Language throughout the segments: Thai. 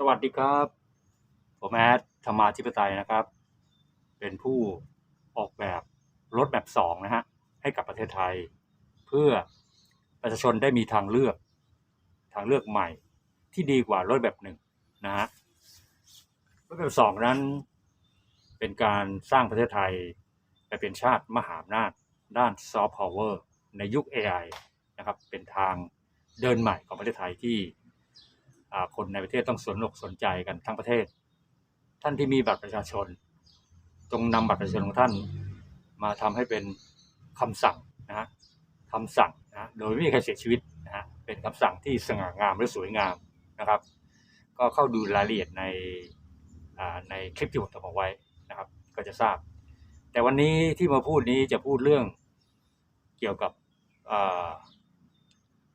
สวัสดีครับ ผมแอดธรรมาธิปไตยนะครับ เป็นผู้ออกแบบรถแบบสองนะฮะ ให้กับประเทศไทย เพื่อประชาชนได้มีทางเลือก ทางเลือกใหม่ที่ดีกว่ารถแบบหนึ่งนะฮะรถแบบสองนั้น เป็นการสร้างประเทศไทยไปเป็นชาติมหาอำนาจด้านซอฟต์พาวเวอร์ในยุค AI นะครับ เป็นทางเดินใหม่ของประเทศไทยที่ คนในประเทศต้องสนอกสนใจกันทั้งประเทศ ท่านที่มีบัตรประชาชนจงนำบัตรประชาชนของท่านมาทำให้เป็นคำสั่งนะฮะคำสั่งนะโดยไม่มีใครเสียชีวิตนะฮะเป็นคำสั่งที่สง่างามและสวยงามนะครับ ก็เข้าดูรายละเอียดในในคลิปที่ผมทำเอาไว้นะครับ ก็จะทราบ แต่วันนี้ที่มาพูดนี้จะพูดเรื่องเกี่ยวกับ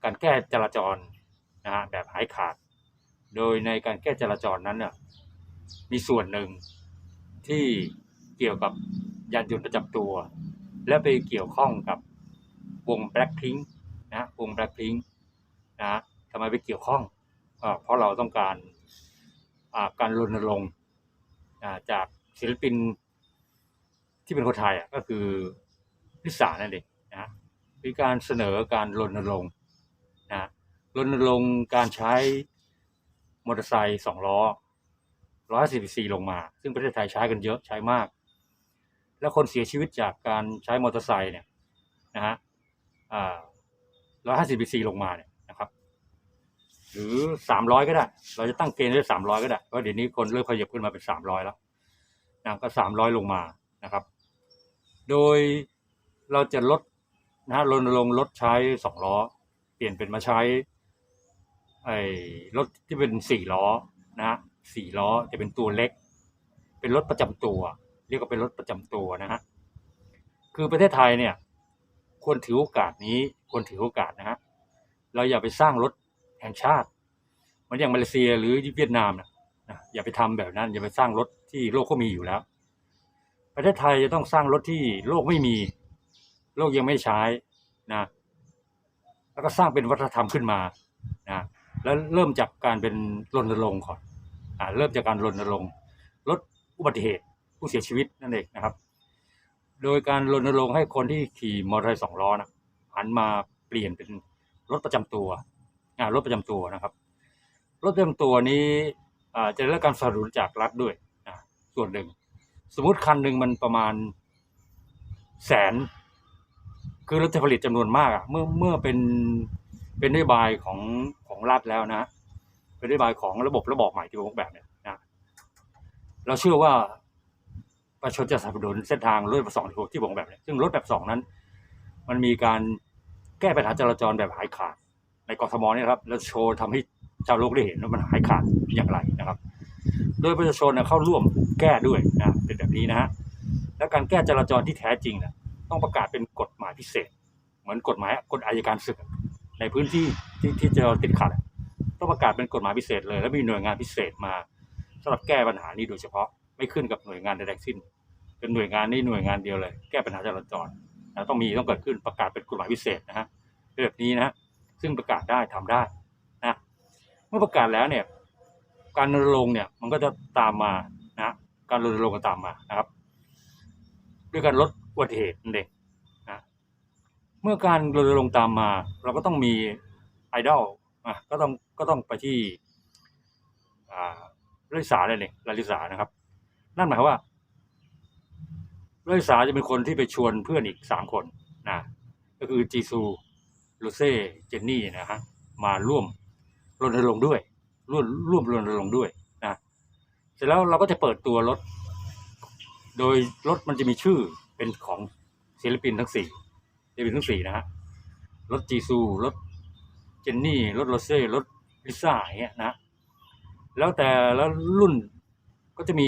การแก้จราจรนะฮะแบบหายขาด โดยในการแก้จราจรนั้นน่ะมีส่วนหนึ่งที่เกี่ยวกับยานยนต์ประจำตัว และไปเกี่ยวข้องกับวง Blackpink นะวง Blackpink นะทำไมไปเกี่ยวข้องอเพราะเราต้องการการรณรงค์จากศิลปินที่เป็นคนไทยอะก็คือลิซ่านั่นเองนะมีการเสนอการรณรงค์นะรณรงค์การใช้ มอเตอร์ไซค์สองล้อร้อยสิบซีลงมา ซึ่งประเทศไทยใช้กันเยอะใช้มาก แล้วคนเสียชีวิตจากการใช้มอเตอร์ไซค์เนี่ยนะฮะร้อยห้าสิบซีลงมาเนี่ยนะครับ หรือสามร้อยก็ได้ เราจะตั้งเกณฑ์ไว้สามร้อยก็ได้เพราะเดี๋ยวนี้คนเริ่มขยับขึ้นมาเป็นสามร้อยแล้วนะก็สามร้อยลงมานะครับ โดยเราจะลดนะฮะรณรงค์ลดใช้สองล้อ เปลี่ยนเป็นมาใช้ ไอ้รถที่เป็นสี่ล้อนะฮะสี่ล้อจะเป็นตัวเล็ก เป็นรถประจำตัว เรียกว่าเป็นรถประจำตัวนะฮะคือประเทศไทยเนี่ยควรถือโอกาสนี้ควรถือโอกาสนะฮะเราอย่าไปสร้างรถแห่งชาติเหมือนอย่างมาเลเซียหรือเวียดนามนะอย่าไปทำแบบนั้น อย่าไปสร้างรถที่โลกเขามีอยู่แล้ว ประเทศไทยจะต้องสร้างรถที่โลกไม่มี โลกยังไม่ใช้นะแล้วก็สร้างเป็นวัฒนธรรมขึ้นมานะ แล้วเริ่มจากการเป็นรณรงค์ก่อนอ่าเริ่มจากการรณรงค์ลดอุบัติเหตุผู้เสียชีวิตนั่นเองนะครับ โดยการรณรงค์ให้คนที่ขี่มอเตอร์ไซค์สองล้อนะหันมาเปลี่ยนเป็นรถประจำตัวอ่ารถประจำตัวนะครับรถประจำตัวนี้อ่าจะได้รับการสนับสนุนจากรัฐด้วยนะส่วนหนึ่ง สมมติคันหนึ่งมันประมาณแสนคือราจะผลิตจำนวนมากอะเมื่อเมื่อเป็นเป็นนโยบายของ ของรัฐแล้วนะเป็นนโยบายของระบบระบอบใหม่ที่ผมออกแบบเนี่ยนะเราเชื่อว่าประชาชนจะสนับสนุนเส้นทางรถแบบสองที่ผมออกแบบเนี่ยซึ่งรถแบบสองนั้น มันมีการแก้ปัญหาจราจรแบบหายขาด ในกรทมเนี่ยครับแล้วโชว์ทำให้ชาวโลกได้เห็นว่ามันหายขาดอย่างไรนะครับ โดยประชาชนเข้าร่วมแก้ด้วยนะเป็นแบบนี้นะฮะแล้วการแก้จราจรที่แท้จริงนี่ยต้องประกาศเป็นกฎหมายพิเศษ เหมือนกฎหมายกฎอายการศึก ในพื้นที่ที่ที่จะติดขัดต้องประกาศเป็นกฎหมายพิเศษเลย แล้วมีหน่วยงานพิเศษมาสำหรับแก้ปัญหานี้โดยเฉพาะไม่ขึ้นกับหน่วยงานใดๆสิ้น เป็นหน่วยงานนี้หน่วยงานเดียวเลย แก้ปัญหาจราจรนะต้องมีต้องเกิดขึ้นประกาศเป็นกฎหมายพิเศษนะฮะแบบนี้นะฮะซึ่งประกาศได้ทำได้นะเมื่อประกาศแล้วเนี่ยการรณรงค์เนี่ยมันก็จะตามมานะการรณรงค์ก็ตามมานะครับ ด้วยการลดอุบัติเหตุนั่นเอง เมื่อการรณรงค์ตามมา เราก็ต้องมีไอดอลอะก็ต้องก็ต้องไปที่อ่าลลิสาเลยเนี่ยลลิสานะครับ นั่นหมายความว่าลลิสาจะเป็นคนที่ไปชวนเพื่อนอีกสามคนนะก็คือจีซูลูเซ่เจนนี่นะฮะมาร่วมรณรงค์ด้วย ร่วมร่วมรณรงค์ด้วยนะเสร็จแล้วเราก็จะเปิดตัวรถ โดยรถมันจะมีชื่อเป็นของศิลปินทั้งสี่ ศิลปินทั้งสี่นะฮะรถจีซูรถเจนนี่รถโรเซ่รถลิซ่าอย่างเงี้ยนะแล้วแต่แล้วรุ่นก็จะมี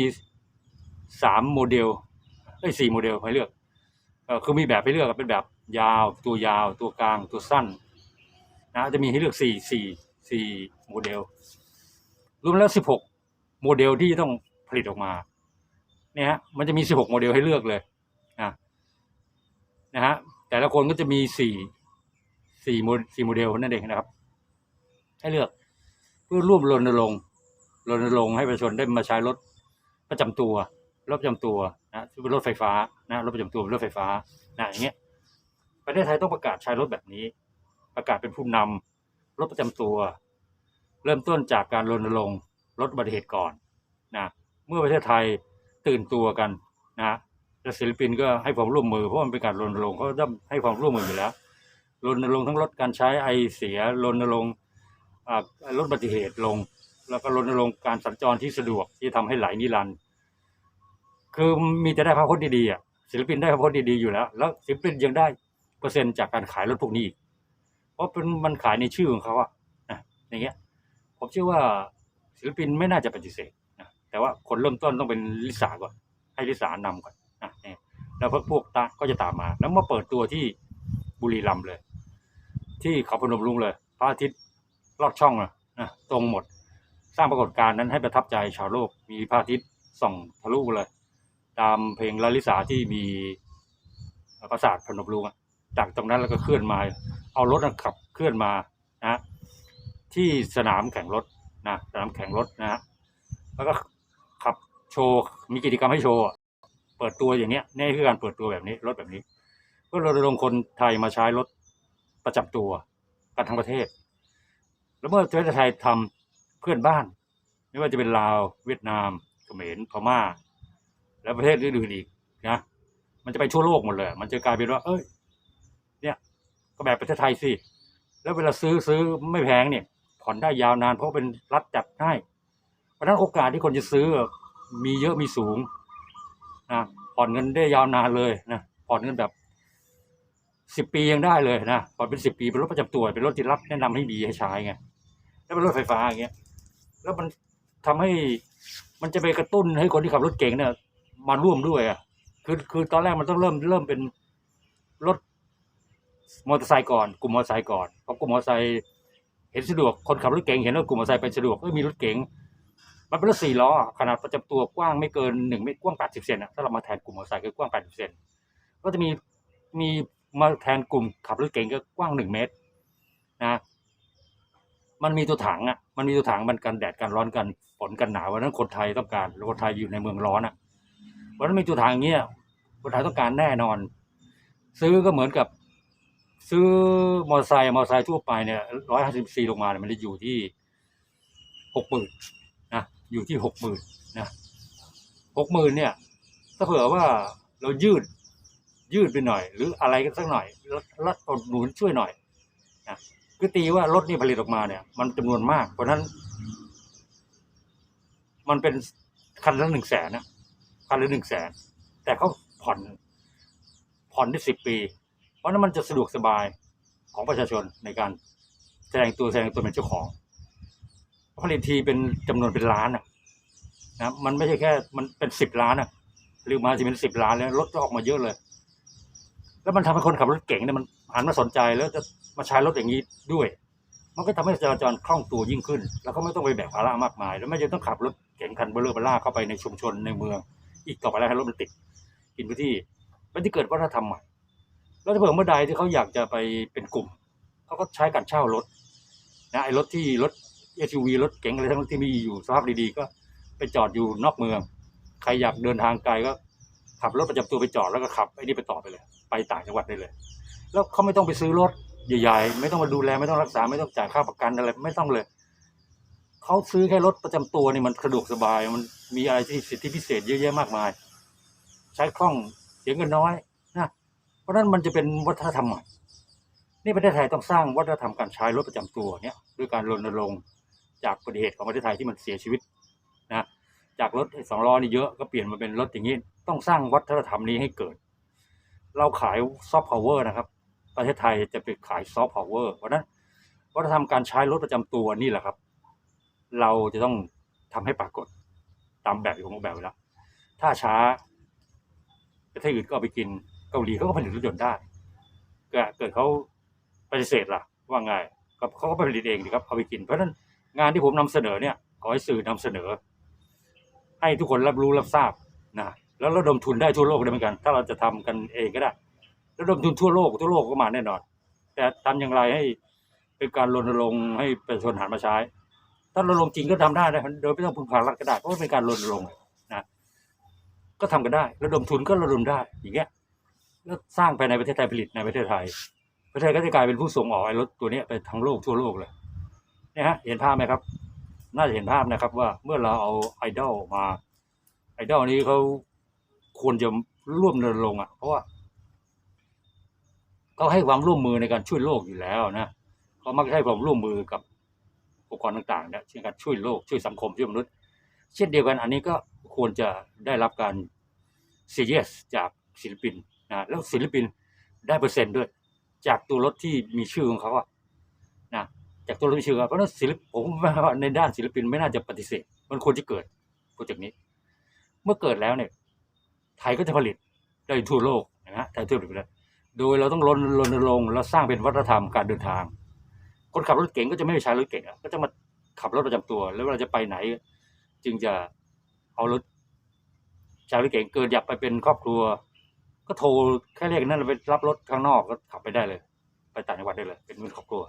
สามโมเดลไอ้สี่โมเดลให้เลือกคือมีแบบให้เลือกเป็นแบบยาวตัวยาวตัวกลางตัวสั้นนะจะมีให้เลือกสี่สี่สี่โมเดลรวมแล้วสิบหกโมเดลที่ต้องผลิตออกมาเนี่ยฮะมันจะมีสิบหกโมเดลให้เลือกเลยนะนะฮะ แต่ละคนก็จะมีสี่สี่โมสี่โมเดลนั่นเองนะครับ ให้เลือกเพื่อร่วมรณรงค์รณรงค์ให้ประชาชนได้มาใช้รถประจำตัวรถประจำตัวนะที่เป็นรถไฟฟ้านะรถประจำตัวเป็นรถไฟฟ้านะอย่างเงี้ยประเทศไทยต้องประกาศใช้รถแบบนี้ ประกาศเป็นผู้นำรถประจำตัว เริ่มต้นจากการรณรงค์ลดอุบัติเหตุก่อนนะเมื่อประเทศไทยตื่นตัวกันนะ และศิลปินก็ให้ความร่วมมือเพราะมันเป็นการรณรงค์เขาต้องให้ความร่วมมืออยู่แล้วรณรงค์ทั้งลดการใช้ไอเสียรณรงค์ลดอุบัติเหตุลง แล้วก็รณรงค์การสัญจรที่สะดวกที่ทำให้ไหลนิรันดร์คือมีแต่ได้ภาพพจน์ดีๆอะศิลปินได้ภาพพจน์ดีๆอยู่แล้ว แล้วศิลปินยังได้เปอร์เซ็นต์จากการขายรถพวกนี้อีกเพราะเป็นมันขายในชื่อของเขาอะนะอย่างเงี้ยผมเชื่อว่าศิลปินไม่น่าจะปฏิเสธนะแต่ว่าคนเริ่มต้นต้องเป็นลิสาก่อนให้ลิสานำก่อน แล้วพวกพวกตาก็จะตามมา แล้วมาเปิดตัวที่บุรีรัมย์เลย ที่เขาพนมรุ้งเลย พระอาทิตย์ลอดช่องอะนะตรงหมด สร้างปรากฏการณ์นั้นให้ประทับใจชาวโลก มีพระอาทิตย์ส่องทะลุเลย ตามเพลงลาลิสาที่มีปราสาทพนมรุ้งจากตรงนั้นแล้วก็เคลื่อนมา เอารถนะขับเคลื่อนมานะที่สนามแข่งรถนะสนามแข่งรถนะฮะแล้วก็ขับโชว์มีกิจกรรมให้โชว์ ปิดตัวอย่างเนี้ยนี่คือการเปิดตัวแบบนี้รถแบบนี้ก็รณรงค์คนไทยมาใช้รถประจำตัวกันทั้งประเทศ แล้วเมื่อประเทศไทยทำเพื่อนบ้าน ไม่ว่าจะเป็นลาวเวียดนามเขมรพม่า และประเทศอื่นๆอีกนะมันจะไปทั่วโลกหมดเลย มันจะกลายเป็นว่า เอ้ย เนี่ยก็แบบประเทศไทยสิแล้วเวลาซื้อซื้อไม่แพงเนี่ยผ่อนได้ยาวนานเพราะเป็นรัฐจัดให้เพราะนั้นโอกาสที่คนจะซื้อมีเยอะมีสูง นะผ่อนเงินได้ยาวนานเลยนะผ่อนเงินแบบสิบปียังได้เลยนะผ่อนเป็นสิบปีเป็นรถประจำตัวเป็นรถที่รัฐแนะนำให้มีให้ใช้ไงแล้วเป็นรถไฟฟ้าอย่างเงี้ยแล้วมันทำให้มันจะไปกระตุ้นให้คนที่ขับรถเก่งเนี่ยมาร่วมด้วยอะคือคือตอนแรกมันต้องเริ่มเริ่มเป็นรถมอเตอร์ไซค์ก่อนกลุ่มมอเตอร์ไซค์ก่อนเพอกลุ่มมอเตอร์ไซค์เห็นสะดวกคนขับรถเก๋งเห็นว่ากลุ่มมอเตอร์ไซค์ไปสะดวกเอ้ยมีรถเก๋ง มันเป็นรถสี่ล้อขนาดประจำตัวกว้างไม่เกินหนึ่งเมตรกว้างแปดสิบเซนอะถ้าเรามาแทนกลุ่มมอเตอร์ไซค์ก็กว้างแปดสิบเซนก็จะมีมีมาแทนกลุ่มขับรถเก๋งก็กว้างหนึ่งเมตรนะมันมีตัวถังอะมันมีตัวถังมันกันแดดกันร้อนกันฝนกันหนาววันนั้นคนไทยต้องการคนไทยอยู่ในเมืองร้อนอะวันนั้นมีตัวถังเงี้ยคนไทยต้องการแน่นอน ซื้อก็เหมือนกับ ซื้อมอเตอร์ไซค์มอเตอร์ไซค์ทั่วไปเนี่ยร้อยห้าสิบซีลงมาเนี่ยมันจะอยู่ที่หกหมื่น อยู่ที่หกหมื่นนะหกหมื่นเนี่ย ถ้าเผื่อว่าเรายืดยืดไปหน่อย หรืออะไรกันสักหน่อยรัฐรัฐอุดหนุนช่วยหน่อยนะคือตีว่ารถนี่ผลิตออกมาเนี่ย มันจำนวนมาก เพราะฉะนั้น มันเป็นคันละหนึ่งแสนนะคันละหนึ่งแสนแต่เขาผ่อนผ่อนได้สิบปี เพราะฉะนั้นมันจะสะดวกสบายของประชาชนในการแสดงตัวแสดงตัวเป็นเจ้าของ ผลิตทีเป็นจำนวนเป็นล้านอะนะมันไม่ใช่แค่ มันเป็นสิบล้านอะหรือมาจะเป็นสิบล้านแล้วรถก็ออกมาเยอะเลย แล้วมันทำให้คนขับรถเก่งเนี่ยมันหันมาสนใจแล้วจะมาใช้รถอย่างนี้ด้วย มันก็ทำให้จราจรคล่องตัวยิ่งขึ้น แล้วก็ไม่ต้องไปแบกภาระมากมาย แล้วไม่จำต้องขับรถเก่งคันเบลเลอร์เบล่าเข้าไปในชุมชนในเมือง อีกต่อไปแล้วให้รถมันติดกินพื้นที่มันที่เกิดวัฒนธรรมใหม่แล้วถ้าเผื่อเมื่อใดที่เขาอยากจะไปเป็นกลุ่มเขาก็ใช้การเช่ารถนะไอ้รถที่รถ SUV รถเก๋งอะไรทั้งที่มีอยู่สภาพดีๆ ก็ไปจอดอยู่นอกเมือง ใครอยากเดินทางไกลก็ ขับรถประจำตัวไปจอดแล้วก็ขับไอ้นี่ไปต่อไปเลย ไปต่างจังหวัดได้เลย แล้วเขาไม่ต้องไปซื้อรถใหญ่ๆ ไม่ต้องมาดูแลไม่ต้องรักษาไม่ต้องจ่ายค่าประกันอะไรไม่ต้องเลยเขาซื้อแค่รถประจำตัวนี่มันสะดวกสบาย มันมีอะไรที่สิทธิพิเศษเยอะแยะมากมาย ใช้คล่องเสียเงินน้อยนะเพราะนั้นมันจะเป็นวัฒนธรรมใหม่นี่ประเทศไทยต้องสร้างวัฒนธรรมการใช้รถประจำตัวเนี่ยด้วยการรณรงค์ จากอุบัติเหตุของประเทศไทยที่มันเสียชีวิตนะจากรถสองล้อนี่เยอะก็เปลี่ยนมาเป็นรถอย่างนี้ต้องสร้างวัฒนธรรมนี้ให้เกิด เราขายซอฟต์พาวเวอร์นะครับ ประเทศไทยจะไปขายซอฟต์พาวเวอร์เพราะนั้นวัฒนธรรมการใช้รถประจำตัวนี่แหละครับ เราจะต้องทำให้ปรากฏตามแบบของแบบไว้แล้วถ้าช้าประเทศอื่นก็เอาไปกินเกาหลีเขาก็ผลิตรถยนต์ได้เกิดเขาปฏิเสธล่ะว่าไงเขาก็ไปผลิตเองดีครับเอาไปกินเพราะฉะนั้น งานที่ผมนำเสนอเนี่ยขอให้สื่อนำเสนอ ให้ทุกคนรับรู้รับทราบนะแล้วระดมทุนได้ทั่วโลกได้เหมือนกัน ถ้าเราจะทำกันเองก็ได้ระดมทุนทั่วโลกทั่วโลกก็มาแน่นอน แต่ทำอย่างไรให้เป็นการรณรงค์ให้ประชาชนหันมาใช้ ถ้ารณรงค์จริงก็ทำได้นะโดยไม่ต้องพึ่งพารัฐก็ได้เพราะว่าเป็นการรณรงค์นะก็ทำกันได้ ระดมทุนก็ระดมได้อย่างเงี้ยแล้วสร้างภายในประเทศไทยผลิตในประเทศไทย ประเทศไทยก็จะกลายเป็นผู้ส่งออกไอ้รถตัวนี้ไปทั้งโลกทั่วโลกเลย เนี่ยฮะเห็นภาพไหมครับ น่าจะเห็นภาพนะครับว่าเมื่อเราเอาไอดอลมาไอดอลนี้เขาควรจะร่วมรณรงค์อะ เพราะว่าเขาให้ความร่วมมือในการช่วยโลกอยู่แล้วนะเขามักให้ความร่วมมือกับองค์กรต่างๆเนี่ยเช่นการช่วยโลกช่วยสังคมช่วยมนุษย์ เช่นเดียวกันอันนี้ก็ควรจะได้รับการ s ีเรียสจากศิลปินนะแล้วศิลปินได้เปอร์เซ็นต์ด้วย จากตัวรถที่มีชื่อของเขาอะนะ จากตัวรถที่มีชื่อเขาเพราะนั้นศิลปผมว่าในด้านศิลปินไม่น่าจะปฏิเสธ มันควรจะเกิดโปรเจกต์นี้ เมื่อเกิดแล้วเนี่ย ไทยก็จะผลิตได้ทั่วโลกนะฮะไทยทั่วโลกไปแล้วโดยเราต้องรณรณรงค์แล้วสร้างเป็นวัฒนธรรมการเดินทาง คนขับรถเก่งก็จะไม่ไปใช้รถเก่งก็จะมาขับรถประจำตัว แล้วเวลาจะไปไหน จึงจะเอารถใช้รถเก่งเกิดอยากไปเป็นครอบครัว ก็โทรแค่เรียกนั่นเราไปรับรถข้างนอกก็ขับไปได้เลย ไปต่างจังหวัดได้เลย เป็นเป็นครอบครัว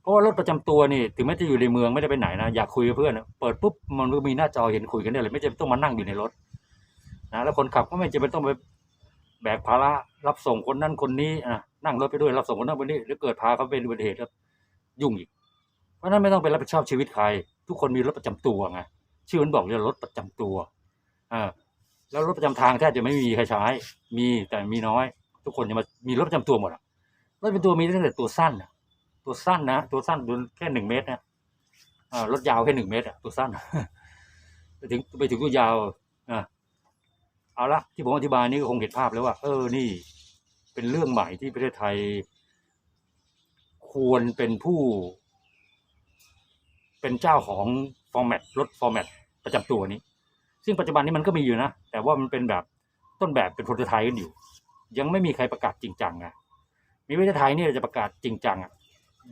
เพราะว่ารถประจำตัวนี่ถึงแม้จะอยู่ในเมืองไม่ได้ไปไหนนะอยากคุยกับเพื่อนเปิดปุ๊บมันก็มีหน้าจอเห็นคุยกันได้เลย ไม่จำเป็นต้องมานั่งอยู่ในรถนะแล้วคนขับก็ไม่จำเป็นต้องไปแบกภาระรับส่งคนนั้นคนนี้อะนั่งรถไปด้วยรับส่งคนนั้นคนนี้หรือเกิดพาเขาเป็นอุบัติเหตุก็ยุ่งอีก เพราะนั้นไม่ต้องไปรับผิดชอบชีวิตใคร ทุกคนมีรถประจำตัวไงชื่อมันบอกเลยรถประจำตัวอ่าแล้วรถประจำทางแทบจะไม่มีใครใช้ มีแต่มีน้อย ทุกคนจะมามีรถประจำตัวหมดอะรถประจำตัวมีตั้งแต่ตัวสั้นอะ ตัวสั้นนะตัวสั้นดูแค่หนึ่งเมตรนะอ่ารถยาวแค่หนึ่งเมตรอะตัวสั้นไปถึงไปถึงตัวยาวอะเอาละที่ผมอธิบายนี่ก็คงเห็นภาพแล้วว่า เออนี่ เป็นเรื่องใหม่ที่ประเทศไทย ควรเป็นผู้ เป็นเจ้าของฟอร์แมตรถฟอร์แมตประจำตัวนี้ ซึ่งปัจจุบันนี้มันก็มีอยู่นะ แต่ว่ามันเป็นแบบต้นแบบเป็นโปรโตไทป์กันอยู่ ยังไม่มีใครประกาศจริงจังอะมีประเทศไทยเนี่ยจะประกาศจริงจังอะ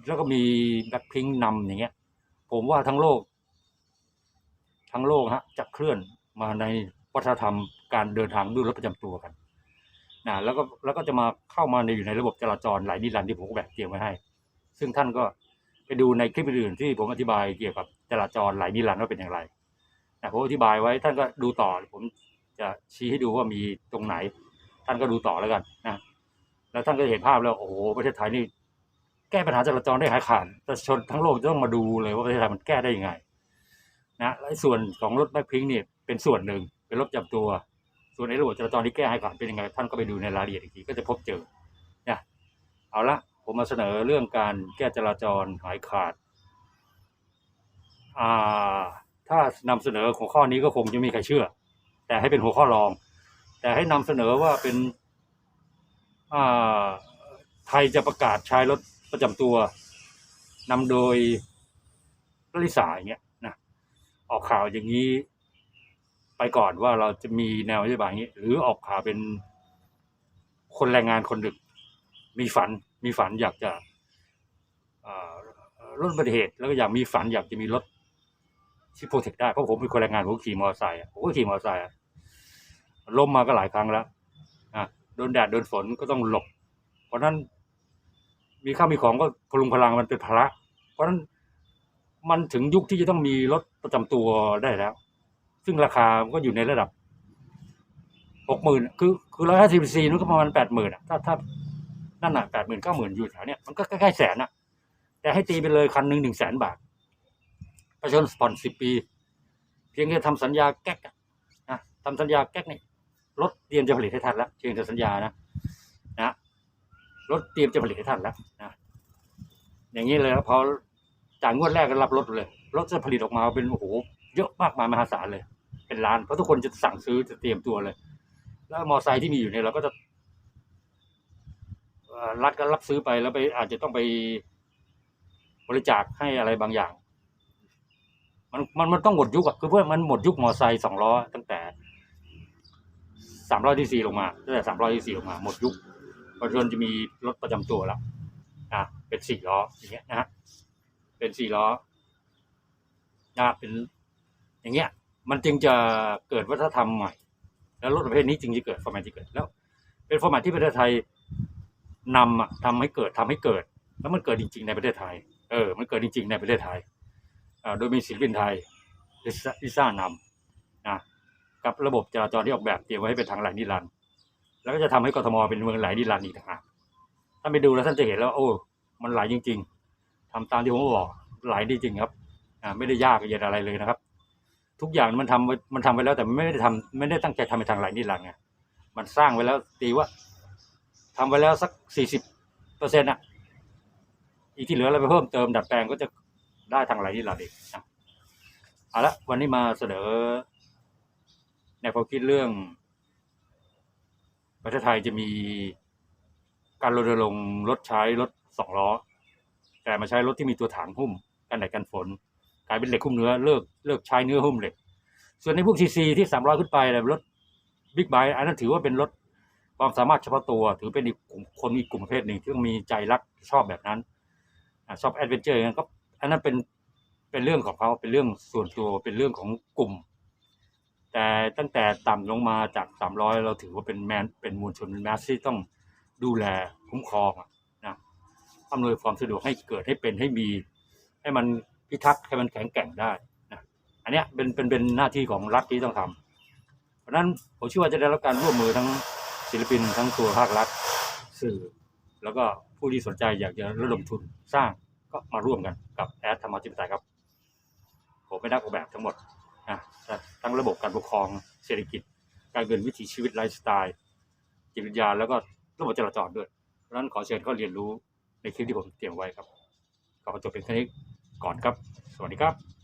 แล้วก็มีแบ็คพิงนำอย่างเงี้ย ผมว่าทั้งโลก ทั้งโลกฮะจะเคลื่อนมาในวัฒนธรรมการเดินทางด้วยรถประจำตัวกันนะแล้วก็แล้วก็จะมาเข้ามาในอยู่ในระบบจราจรหลายนิรันดร์ที่ผมก็แบบเตรียมไว้ให้ ซึ่งท่านก็ไปดูในคลิปอื่นๆที่ผมอธิบายเกี่ยวกับจราจรหลายนิรันดร์ว่าเป็นอย่างไรนะผมอธิบายไว้ท่านก็ดูต่อ ผมจะชี้ให้ดูว่ามีตรงไหน ท่านก็ดูต่อแล้วกันนะแล้วท่านก็เห็นภาพแล้วโอ้โหประเทศไทยนี่ แก้ปัญหาจราจรได้หายขาดประชาชนทั้งโลกจะต้องมาดูเลยว่าประเทศไทยมันแก้ได้ยังไงนะและส่วนของรถแบ็คพิงเนี่ยเป็นส่วนหนึ่งเป็นรถประจำตัว ส่วนในระบบจราจรที่แก้ให้ขาดเป็นยังไง ท่านก็ไปดูในรายละเอียดอีกทีก็จะพบเจอนะเอาละผมมาเสนอเรื่องการแก้จราจรหายขาดอ่าถ้านำเสนอหัวข้อนี้ก็คงจะไมมีใครเชื่อ แต่ให้เป็นหัวข้อรอง แต่ให้นำเสนอว่าเป็นอ่าไทยจะประกาศใช้รถ ประจำตัวนำโดยลลิสาอย่างเงี้ยนะออกข่าวอย่างนี้ ไปก่อนว่าเราจะมีแนวนโยบายอย่างนี้ หรือออกข่าวเป็นคนแรงงานคนหนึ่งมีฝันมีฝันอยากจะอ่าลดอุบัติเหตุแล้วก็อยากมีฝันอยากจะมีรถที่โปรเทคได้เพราะผมเป็นคนแรงงานผมขี่มอเตอร์ไซค์ผมก็ขี่มอเตอร์ไซค์ล้มมาก็หลายครั้งแล้วโดนแดดโดนฝนก็ต้องหลบ เพราะนั้น มีข้าวมีของก็พลุงพลังมันเป็นภาระ เพราะฉะนั้นมันถึงยุคที่จะต้องมีรถประจำตัวได้แล้ว ซึ่งราคามันก็อยู่ในระดับหกหมื่นคือคือร้อยห้าสิบซีนั่นก็ประมาณแปดหมื่นอะถ้าถ้านั่นอะแปดหมื่นเก้าหมื่นอยู่แถวเนี้ยมันก็ใกล้ๆแสนอะ แต่ให้ตีไปเลยคันหนึ่งหนึ่งแสนบาทประชาชนผ่อนสิบปี เพียงแค่ทำสัญญาแก๊กนะทำสัญญาแก๊กนี่รถเตรียมจะผลิตให้ทันแล้วเพียงแต่สัญญานะนะ รถเตรียมจะผลิตให้ทันแล้วนะอย่างนี้เลยครับพอจ่ายงวดแรกก็รับรถเลยรถจะผลิตออกมาเป็นโอ้โหเยอะมากมายมหาศาลเลย เป็นล้านเพราะทุกคนจะสั่งซื้อจะเตรียมตัวเลย แล้วมอไซค์ที่มีอยู่เนี่ยเราก็จะรัฐก็รับซื้อไปแล้วไปอาจจะต้องไปบริจาคให้อะไรบางอย่าง มันมันมันต้องหมดยุคอะคือเพื่อมันหมดยุคมอไซค์สองล้อตั้งแต่สามร้อยที่สี่ลงมาตั้งแต่สามร้อยที่สี่ลงมาหมดยุค ประชาชนจะมีรถประจำตัวแล้วอะเป็นสี่ล้ออย่างเงี้ยนะฮะเป็นสี่ล้อนะเป็น อย่างเงี้ย มันจึงจะเกิดวัฒนธรรมใหม่ แล้วรถประเภทนี้จึงจะเกิดฟอร์แมตที่เกิดแล้ว เป็นฟอร์แมตที่ประเทศไทยนำอะทำให้เกิดทำให้เกิด แล้วมันเกิดจริง ๆ ในประเทศไทย เออ มันเกิดจริง ๆ ในประเทศไทยอ่าโดยมีศิลปินไทยลิซ่าลิซ่านำนะกับระบบจราจรที่ออกแบบเตรียมไว้ให้เป็นทางไหลนิรันดร์ แล้วก็จะทำให้กทมเป็นเมืองไหลนิรันดร์อีกต่างหากท่านไปดูแล้วท่านจะเห็นแล้ว โอ้ มันไหลจริง ๆทำตามที่ผมบอกไหลได้จริงครับไม่ได้ยากเย็นอะไรเลยนะครับ ทุกอย่างมันทำไว้มันทำไว้แล้วแต่ไม่ได้ทำไม่ได้ตั้งใจทำเป็นทางไหลนิรันดร์ไงมันสร้างไว้แล้วตีว่าทำไว้แล้วสักสี่สิบเปอร์เซ็นต์อะอีกที่เหลือเราไปเพิ่มเติมดัดแปลงก็จะได้ทางไหลนิรันดร์อีกนะเอาละวันนี้มาเสนอแนวความคิดเรื่อง ประเทศไทยจะมีการรณรงค์ลดใช้รถสองล้อ แต่มาใช้รถที่มีตัวถังหุ้มกันแดดกันฝน กลายเป็นเหล็กหุ้มเนื้อเลิกเลิกใช้เนื้อหุ้มเหล็ก ส่วนในพวกซีซีที่สามร้อยขึ้นไปเนี่ยรถบิ๊กไบค์อันนั้นถือว่าเป็นรถความสามารถเฉพาะตัว ถือเป็นอีกกลุ่มคนอีกกลุ่มประเภทหนึ่งที่ต้องมีใจรักชอบแบบนั้นชอบแอดเวนเจอร์อย่างนี้ก็อันนั้นเป็นเป็นเรื่องของเขาเป็นเรื่องส่วนตัวเป็นเรื่องของกลุ่ม แต่ตั้งแต่ต่ำลงมาจากสามร้อยเราถือว่าเป็นแมนเป็นมวลชนเป็นแมสที่ต้องดูแลคุ้มครองนะอำนวยความสะดวกให้เกิดให้เป็นให้มี ให้มันพิทักษ์ให้มันแข็งแกร่งได้นะอันเนี้ยเป็นเป็นเป็นหน้าที่ของรัฐที่ต้องทำเพราะนั้นผมเชื่อว่าจะได้รับการร่วมมือทั้งศิลปินทั้งตัวภาครัฐสื่อ แล้วก็ผู้ที่สนใจอยากจะระดมทุนสร้างก็มาร่วมกันกับแอดธรรมาธิปไตยครับผมเป็นนักออกแบบทั้งหมด นะทั้งระบบการปกครองเศรษฐกิจ การเงินวิถีชีวิตไลฟ์สไตล์จิตวิญญาแล้วก็ระบบจราจรด้วยเพราะฉะนั้นขอเชิญเข้าเรียนรู้ในคลิปที่ผมเตรียมไว้ครับขอจบเป็นแค่นี้ก่อนครับ สวัสดีครับ